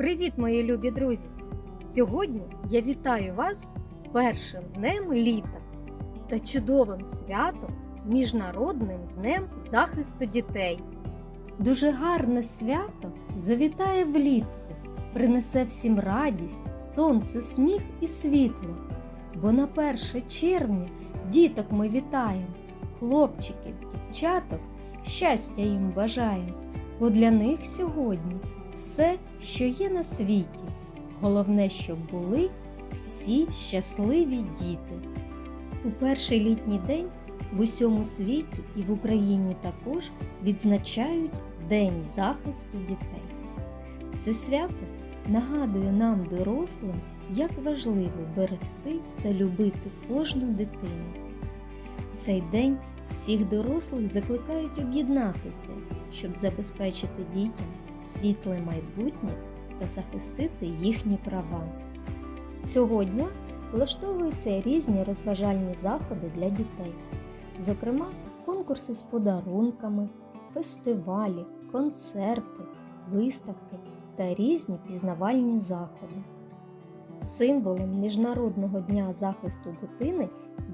Привіт, мої любі друзі! Сьогодні я вітаю вас з першим днем літа та чудовим святом Міжнародним днем захисту дітей. Дуже гарне свято завітає влітку, принесе всім радість, сонце, сміх і світло. Бо на 1 червня діток ми вітаємо, хлопчиків, дівчаток, щастя їм бажаємо, бо для них сьогодні все, що є на світі. Головне, щоб були всі щасливі діти. У перший літній день в усьому світі і в Україні також відзначають День захисту дітей. Це свято нагадує нам, дорослим, як важливо берегти та любити кожну дитину. Цей день всіх дорослих закликають об'єднатися, щоб забезпечити дітям світле майбутнє та захистити їхні права. Цього дня влаштовуються різні розважальні заходи для дітей, зокрема, конкурси з подарунками, фестивалі, концерти, виставки та різні пізнавальні заходи. Символом Міжнародного дня захисту дитини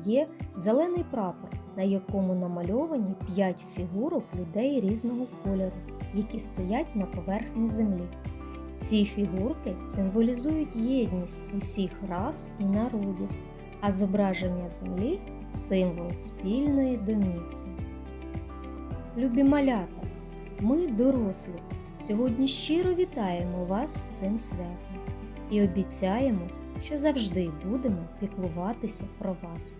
є зелений прапор, на якому намальовані 5 фігурок людей різного кольору, які стоять на поверхні землі. Ці фігурки символізують єдність усіх рас і народів, а зображення землі символ спільної домівки. Любі малята, ми дорослі. Сьогодні щиро вітаємо вас з цим святом і обіцяємо, що завжди будемо піклуватися про вас.